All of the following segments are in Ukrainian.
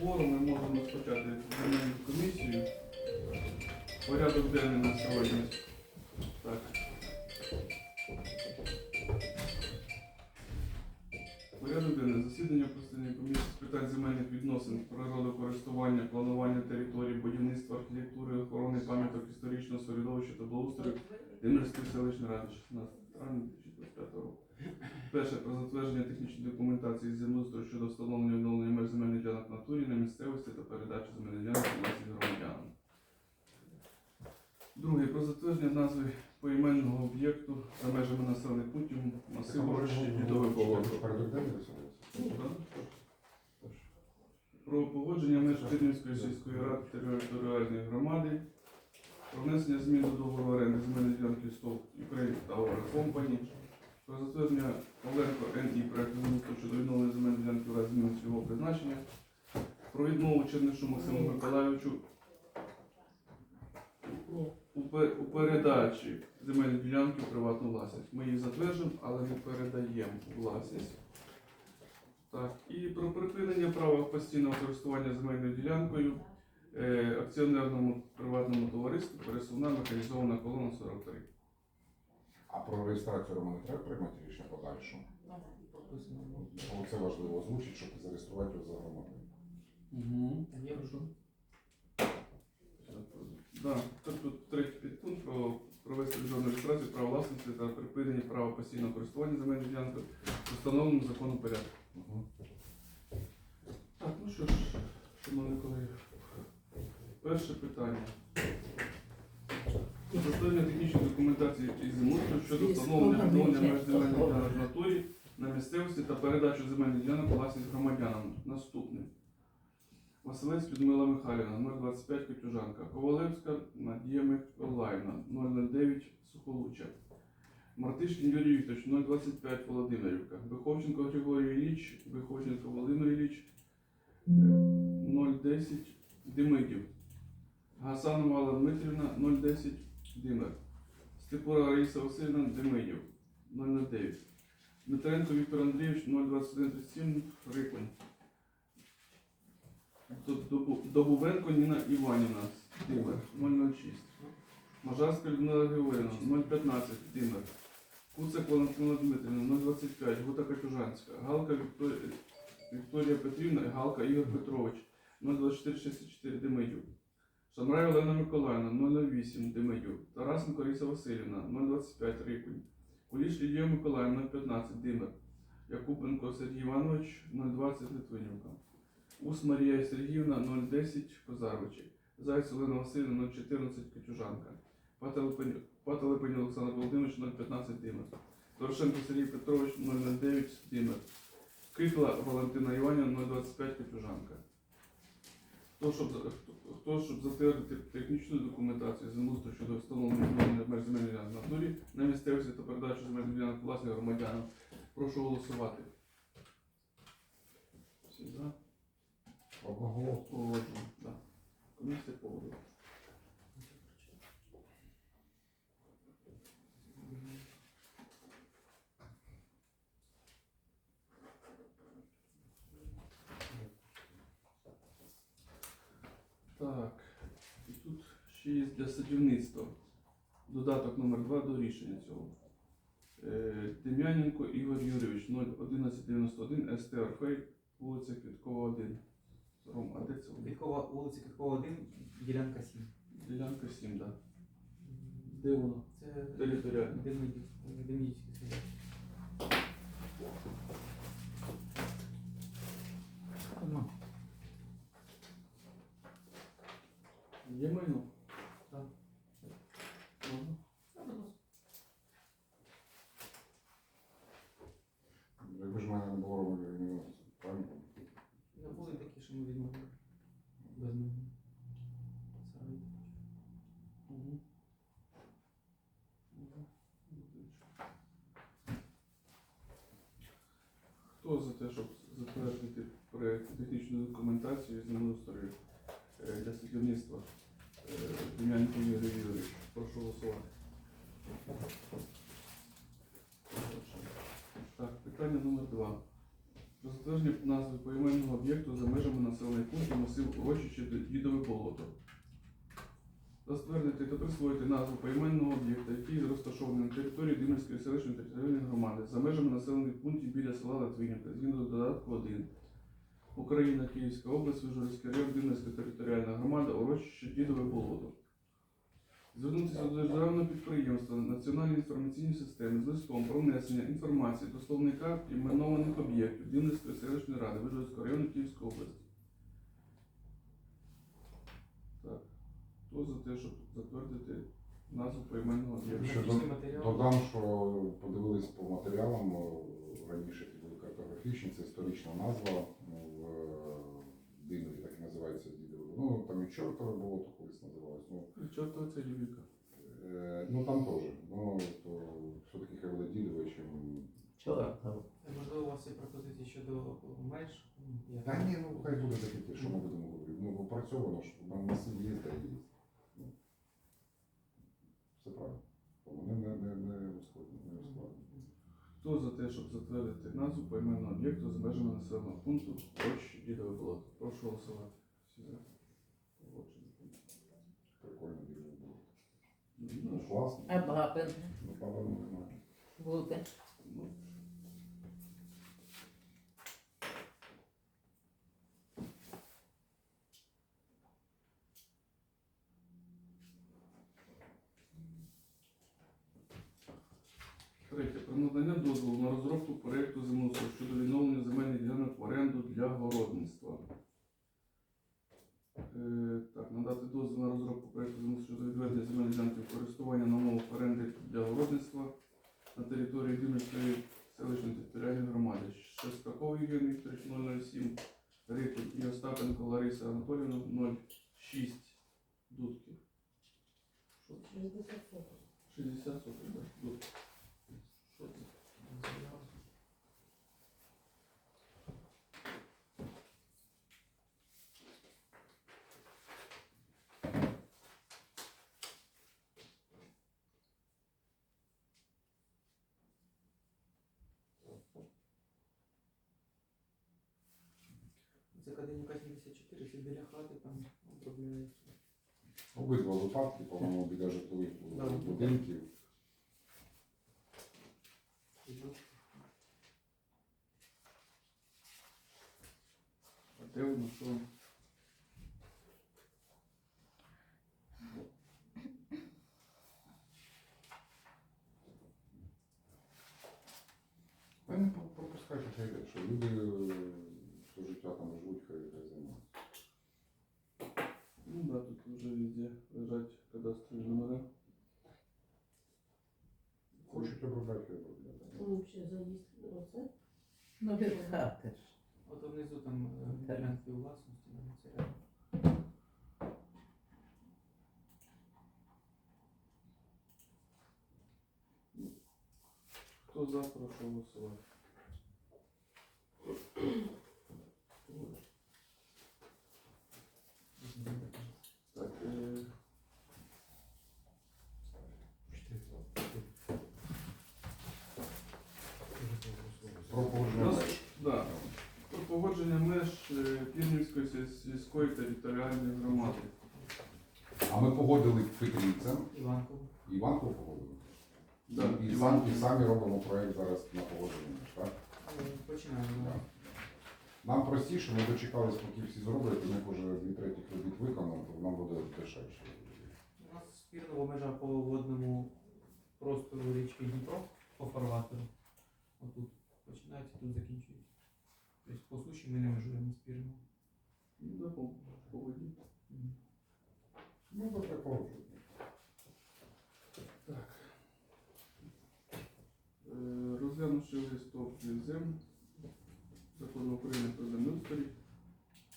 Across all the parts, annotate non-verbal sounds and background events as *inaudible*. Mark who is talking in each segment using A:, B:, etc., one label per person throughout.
A: кворум, ми можемо розпочати земельну комісію. Порядок денний на сьогодні. Так. Порядок денний засідання постійної комісії з питань земельних відносин, природокористування, планування території, будівництва, архітектури, охорони пам'яток історичного середовища та благоустрою Демирської селищної ради 16 травня 2025 року. Перше про затвердження технічної документації з землеустрою щодо встановлення і відновлення меж земельних ділянок в натурі на місцевості та передачі земельних ділянок власність громадянам. Друге про затвердження назви поіменного об'єкту за межами населених пунктів масиву
B: денний висувається?
A: Про погодження меж Тернівської сільської ради територіальної громади, про внесення змін до договору оренди земельної ділянки СТОВ Ukraine Tower Company, про затвердження Оленко НІ проекту землеустрою щодо відновлення земельної ділянки в разі зміни цього призначення, про відмову Чернишу Максиму Миколайовичу у, передачі земельної ділянки в приватну власність. Ми її затверджуємо, але не передаємо власність. Так, і про припинення права постійного користування земельною ділянкою е, акціонерному приватному товариству пересувна механізована колона 43.
B: А про реєстрацію Романа треба приймати рішення подальше? Бо Це важливо озвучити, щоб зареєструвати його за громадою.
A: Угу.
C: Я прошу.
A: Да, тут, тут третій підпункт про провести державну реєстрацію права власності та припинення права постійного користування земельною ділянкою в встановленому законом порядку.
B: Угу.
A: Так, ну що ж, шановні колеги, перше питання. Затвердження технічної документації із щодо встановлення відновлення меж земельних ділянок в натурі на місцевості та передачу земельних ділянок власність громадянам. Наступне. Василець Людмила Михайлівна, 025 Котюжанка. Ковалевська Надія Миколаївна, 009 Сухолуччя. Мартишкін Юрій Вікторович, 025 Володимирівка. Виховченко Григорій Ілліч, Виховченко Володимир Ілліч, е, 010 Демидів. Гасанова Алла Дмитрівна 010 Димер. Степура Раїса Васильівна Демидів 009. Дмитренко Віктор Андрійович 02137 Рипень. Добу- Добувенко Ніна Іванівна Димер 006. Мажарська Людмила Григорівна 015 Димер. Куцик Валентина Дмитрівна 025 Гута Катюжанська. Галка Вікторія, Петрівна Галка Ігор Петрович 02464 Демидів. Шамрай Олена Миколаївна 008 Демидів. Тарасенко Ріса Васильівна 025 Рипень. Куліш Лідія Миколаївна 015 Димер. Якубенко Сергій Іванович 020 Литвинівка. Ус Марія Сергіївна 010 Козарвичі. Зайць Олена Васильівна 014 Катюжанка. Пателепень Олександр Володимирович 015 Димер. Дорошенко Сергій Петрович 009 Димер. Кихла Валентина Іванівна 025 Катюжанка. Хто щоб, хто- щоб затвердити технічну документацію землеустрою щодо встановлення меж земельних ділянок на натурі на місцевості та передачу земельних ділянок власних громадянам. Прошу голосувати. Всі за.
B: Одного.
A: Погоджено. Да. Комісія погодила. Так, і тут ще є для садівництва. Додаток номер 2 до рішення цього. Е, Дем'яненко Ігор Юрійович 01191 СТ Орфей, вулиця Квіткова 1. Ром, а де це?
C: Квіткова, вулиця Квіткова 1, ділянка 7.
A: Ділянка 7, так. Да. Де воно?
C: Це
A: Територіально.
C: Демидів, Демидівський село. Нема.
A: Є майно?
C: Так.
A: Можна?
B: Якби ж в мене не було Романа Івановича, правильно?
C: Ну, Були такі, що ми відмовили. Без мене. Сарай.
A: Угу. Хто за те, щоб затвердити проєкт технічної документації з землеустрою е, для садівництва е, Дем'яненко Юрій Юрійович? Прошу голосувати. Так, питання номер два. Про затвердження назви поіменного об'єкту за межами населених пунктів масив урочище Дідове болото. Затвердити та присвоїти назву поіменного об'єкта, який розташований на території Димирської селищної територіальної громади за межами населених пунктів біля села Латвинівка, згідно до додатку 1. Україна, Київська область, Вижгородський район, Димирська територіальна громада, урочище Дідове болото. Звернутися до державного підприємства Національні інформаційні системи з листом про внесення інформації до словника іменованих об'єктів Дівницької селищної ради Вижгородського району Київської області. Так. Хто за те, щоб затвердити назву поіменного об'єкту?
C: Матеріал.
B: Додам, що подивились по матеріалам, о, раніше ті були картографічні, це історична назва в Димові, так і називається Дідове. Ну там і чортове було, то колись називалось. Ну,
A: Чортова це Лівіка.
B: е, ну там теж. Ну, то все-таки хай буде Дідове, чим.
D: Чортов.
C: Можливо, у вас є пропозиції щодо меж? Ну,
B: Та ні, ну хай буде таке, що ми будемо говорити. Ну, опрацьовано, що нам масив є, та є. Вони не, не, не, ускладно, не.
A: Хто за те, щоб затвердити назву поіменного об'єкту з межами населеного пункту Рощі Дідове болото? Прошу голосувати. Всі за.
B: Прикольно Дідове було.
A: Ну,
B: Ну, класно.
D: А
B: Ну, немає.
D: буде.
A: Ну, Третє. Про надання дозволу на розробку проєкту землеустрою щодо відновлення земельних ділянок в оренду для городництва. Е, так, надати дозвіл на розробку проєкту землеустрою щодо відведення земельних ділянки в користування на умовах оренди для городництва на території Димирської селищної територіальної громади. Шестаковий Вікторович 007, Ритуль і Остапенко Лариса Анатоліївна 06 дудків. Що це? 60 сотень, так, дудків. Це
C: Каденюка 74, це біля хати там обробляється.
B: Обидва випадки, по-моєму, біля житлових
C: Да.
B: будинків.
A: А де воно що?
B: Хочуть обробляти, хай обробляють.
E: Вообще заїзд оце.
D: Ну від хати.
C: От внизу там
D: Так.
C: ділянки у власності, там це.
A: Хто за, прошу голосувати. Так, е,
B: Про погодження
A: у нас-
B: меж.
A: да, про погодження меж е, Пірнівської сіль- сільської територіальної громади.
B: А ми погодили Петрівцем,
C: Іванково.
B: Іванку погодили.
A: Да,
B: і,
A: Іван-
B: сам, і самі робимо проєкт зараз на погодження так?
C: Е, Починаємо.
B: Так. Нам простіше, ми дочекались, поки всі зроблять, у них вже дві третіх робіт виконано, то нам буде дешевше.
C: У нас спірного межа по водному простору річки Дніпро по фарватеру. Отут починається, тут закінчується. Тобто по суші ми не межуємо спірного.
A: Ну, да, по, воді.
B: Ну, добре погоджуємо.
A: Е, Розглянувши листок зем закону України про землеустрій,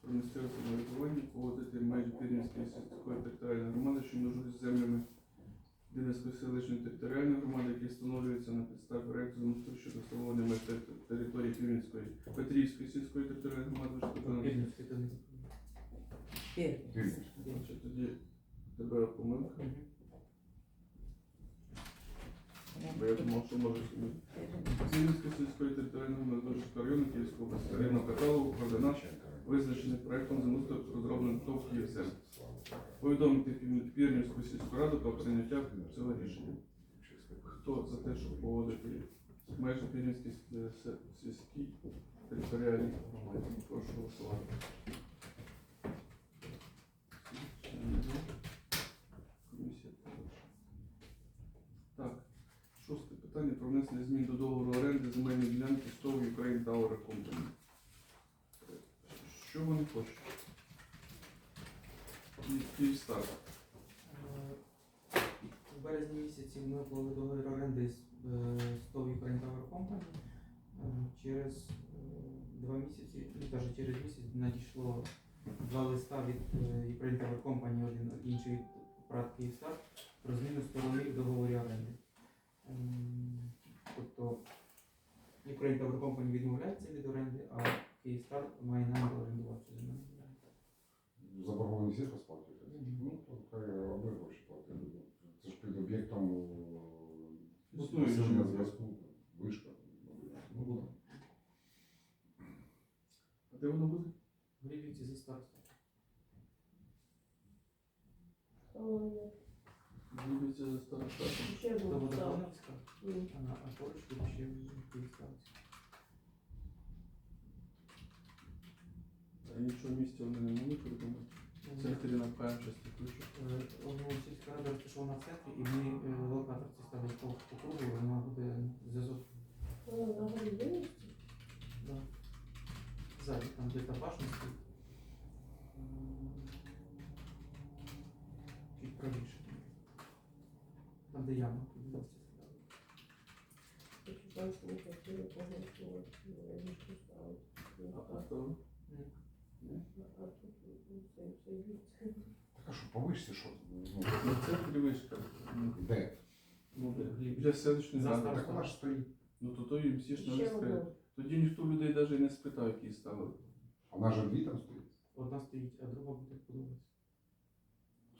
A: про місцеве самоврядування, погодити межі Пірнівської сільської територіальної громади, що межують з землями Динецької селищної територіальної громади, які встановлюються на підставі проєкту щодо встановлення меж території Пірнівської, Петрівської сільської територіальної громади,
C: то не
D: Пір.
A: Значить, тоді тебе помилка, бо я думав, що може собі Змінської сільської територіальної Мирногородського району Київської області. Рівного каталогу координат, визначених проектом землеустрою, розробленим ТОВ «Київсем». Повідомити Пірнівську сільську раду про прийняття цього рішення. Хто за те, щоб поводити межі Пірнівській сільській територіальній громаді? Прошу голосувати. Так, шосте питання про внесення змін до договору оренди земельної ділянки СТОВ Ukraine Tower Company. Що вони хочуть? І- Київстар.
C: Е, В березні місяці ми уклали договір оренди з СТОВ Ukraine Tower Company. Е, Через е, два місяці, ну через місяць надійшло два листа від е, Ukraine Tower Company, один інший від ПРАТ Київстар про зміну сторони в договорі оренди. Ем, Тобто Ukraine Tower Company відмовляється від оренди, а Київстар має намір орендувати земельну ділянку.
B: Заборгованість є розплатити? Ну, то хай аби гроші платили. Це ж під об'єктом е, зв'язку, вишка. Ну,
C: Буде.
A: А де воно буде?
C: В Гребівці за старосту.
A: Дивиться за старостатом.
E: Ще
C: До
E: був став.
C: Водоконовська,
E: М.
C: а а поруч тут ще Київставці.
A: А нічого місця вони не могли придумати. В центрі на часті ключу.
C: Ну, сільська рада розташована в центрі, і ми е, локатор це ставить по по кругу, і вона буде зв'язок
E: Вона на горі винести.
C: да. ззаді, там де та башня стоїть. М, Чуть правіше. Там, де яма, туди місце ставили.
E: Хочу там, що ми хотіли погнути, ліжку ставити. Ну,
A: А
E: так. А ну, це
B: що, по вишці що? Ну,
A: на центрі вишка. Ну,
B: Де?
A: Ну, де? Біля селищної
C: За
A: ради.
B: Так вона ж стоїть.
A: Ну то то їм всі ж
E: Ще
A: не
E: одну.
A: Тоді ніхто людей навіть не спитав, які ставили.
B: Вона ж дві там стоїть.
C: Одна стоїть, а друга буде подобатися.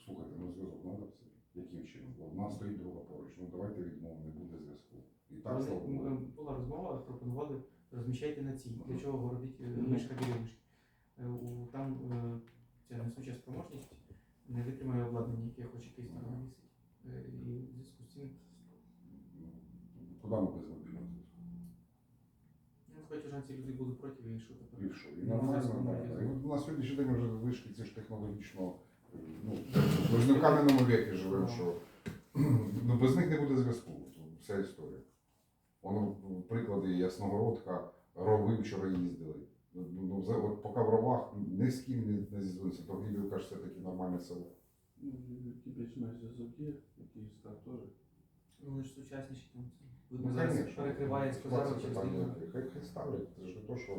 B: Слухайте, ну зв'язок треба все. Яким чином? Одна стоїть, друга поруч. Ну давайте відмову, не буде зв'язку. І так
C: Вони, м, е, була розмова, пропонували розміщайте на цій. Для чого городить мишка біля мишки. Е, Там е, ця несуча спроможність не витримує обладнання, яке хоче Київстар навісити. Е, І в зв'язку з цим
B: Ну, Куди ми без них підемо?
C: ну, хоч уже ці люди були проти, і що тепер.
B: І що? І
C: Ну,
B: нормально, нормально. І от на сьогоднішній день вже вишки ці ж технологічно, ну, ми ж не в кам'яному віці живемо, що *clears throat* ну, без них не буде зв'язку. Вся історія. Воно приклади Ясногородка, рови вчора їздили. Ну, ну, от поки в ровах не з ким не, не зізвониться, то Глібівка ж все-таки нормальне село.
A: Ну, більш-менш зв'язок є, який стар теж.
C: Ну, вони ж сучасніші там.
B: Ну,
C: зараз
B: конечно.
C: перекриває
B: Це
C: скозару через
B: питання.
C: дорогу.
B: Хай, хай ставлять, це ж не то, що...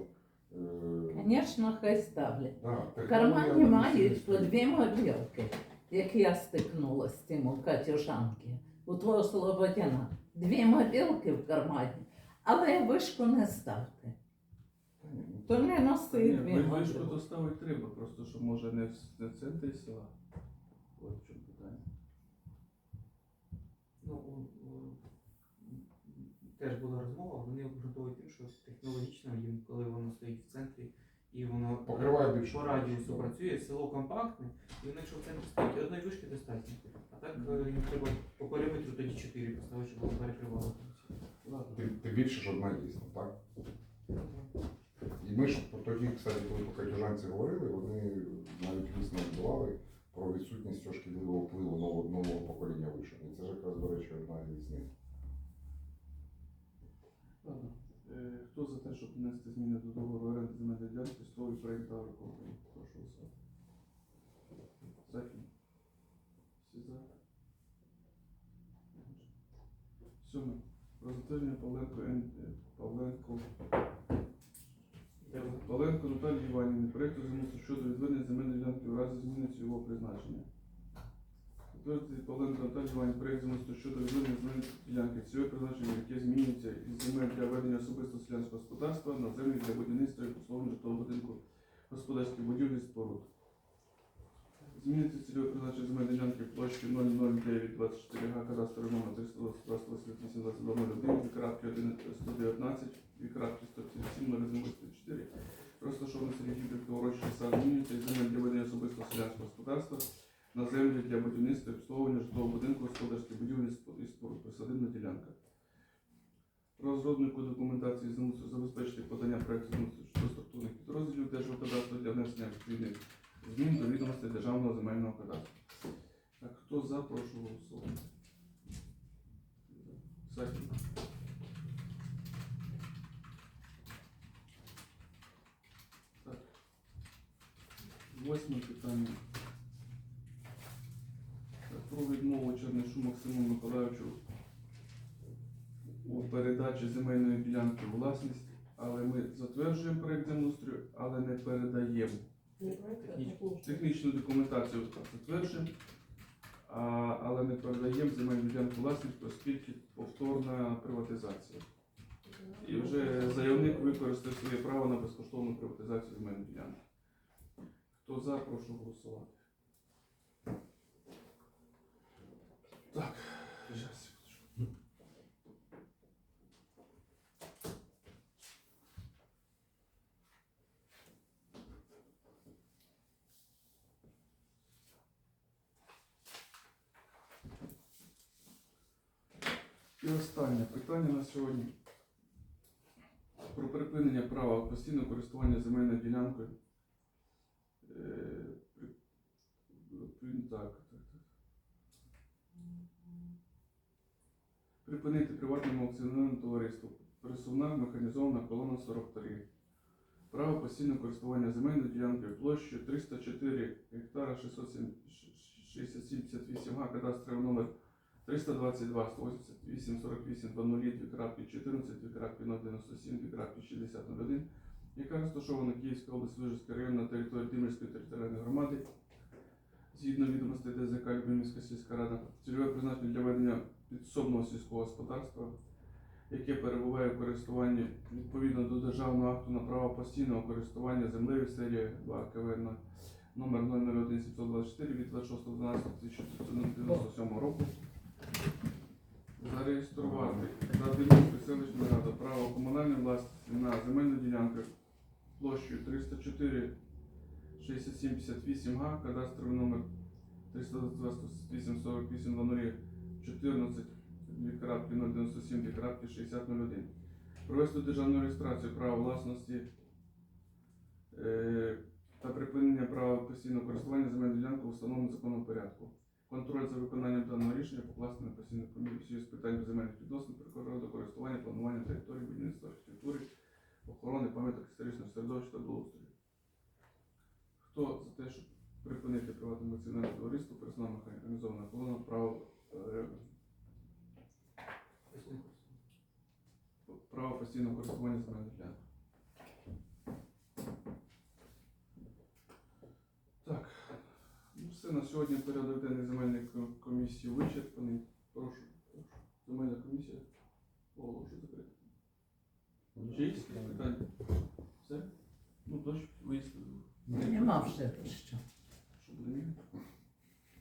B: Е,
D: Звісно, хай ставлять.
B: да,
D: В
B: технологія
D: кармані
B: вона
D: мають по дві мобілки, як я стикнулася з цим у Катюшанки, у твого Слободяна. Дві мобілки в кармані, але вишку не ставте.
B: Ну,
D: То не
A: Ні,
D: носи дві
A: ви- вишку
D: мобілки.
A: то треба, просто що може не в, с- не в центрі села. От в чому питання.
C: Ну, теж була розмова, вони обґрунтовують тим, що технологічно їм, коли воно стоїть в центрі, і воно
B: Покриває більше.
C: по радіусу працює, село компактне, і вони, якщо в центрі стоїть, одної вишки достатньо. А так е, їм треба по периметру тоді чотири поставити, щоб воно перекривало.
A: Ладно.
B: Тим, тим більше, що одна дійсно, так? І ми ж тоді, кстати, коли по катюжанці говорили, вони навіть висновок давали про відсутність цього впливу нового, нового покоління вишень. І це ж якраз, до речі, одна із них.
A: Ладно. Е, Хто за те, щоб внести зміни до договору оренди земельної ділянки столу проєкт Тавр Прошу голосувати. Захід. Всі за. Сьоме. Про Павленко Н. е, Павленко Павленко Наталії Іванівни, проєкту землеустрою щодо відведення земельної ділянки у разі зміни цільового призначення. Затвердити Павленко Наталії Іванівни, проєкт щодо відведення земельної ділянки. Цільове призначення, яке змінюється із земель для ведення особистого селянського господарства на землі для будівництва і обслуговування житлового будинку господарських будівлі споруд. Змінити цільове призначення земельної ділянки площі 00924 га кадастровий номер 328 крапки 119 2 крапки 157 0184 розташований серед Гібридка урочища сад. Змінюється із земель для ведення особистого селянського господарства на землі для будівництва обслуговування житлового будинку, господарських будівель і спо- і споруд, присадибна ділянка. Розробнику документації замусу забезпечити подання проєкту щодо структурних підрозділів Держгеокадастру для внесення відповідних змін до відомостей Державного земельного кадастру. Так, хто за, прошу голосувати. Сахів. Так. Восьме питання. Про відмову Чернишу Максиму Миколаївичу у передачі земельної ділянки власність, але ми затверджуємо проєкт землеустрою, але не передаємо. Технічну документацію затверджуємо, а, але не передаємо земельну ділянку власність, оскільки повторна приватизація. І вже заявник використає своє право на безкоштовну приватизацію земельної ділянки. Хто за, прошу голосувати. Так, зараз. І останнє питання на сьогодні про припинення права постійного користування земельною ділянкою. Е, так, так, так. Припинити приватному акціонерному товариству пересувна механізована колона 43. Право постійного користування земельною ділянкою площею 304 гектара 678 га, кадастровий номер 322 188 48 00 2 крапки 14 2 097 2 крапки 60 01, яка розташована Київська область, Вижівський район на території Димирської територіальної громади, згідно відомостей ДЗК Любимівська сільська рада, цільове призначення для ведення підсобного сільського господарства, яке перебуває в користуванні відповідно до державного акту на право постійного користування землею серія 2 КВН номер 001 від 26.12.1997 року зареєструвати за Димівською селищною радою право комунальної власності на земельну ділянку площею 304 6758 га, кадастровий номер 328 48 00 14 097 6001. Провести державну реєстрацію права власності е, та припинення права постійного користування земельною ділянкою в установленому законом порядку. Контроль за виконанням даного рішення покласти на постійну комісію з питань земельних відносин, користування, планування території, будівництва архітектури, охорони пам'яток історичного середовища та благоустрою. Хто за те, щоб припинити приватному акціонерному товариству персонально організована колона право, право постійного користування земельних ділянок? Так, ну все на сьогодні порядок денний земельної ко- комісії вичерпаний. Прошу, прошу. Земельна комісія оголошую закрити. Чи є якісь питання? Все? Ну, дощ виїзд.
D: Нема вже що.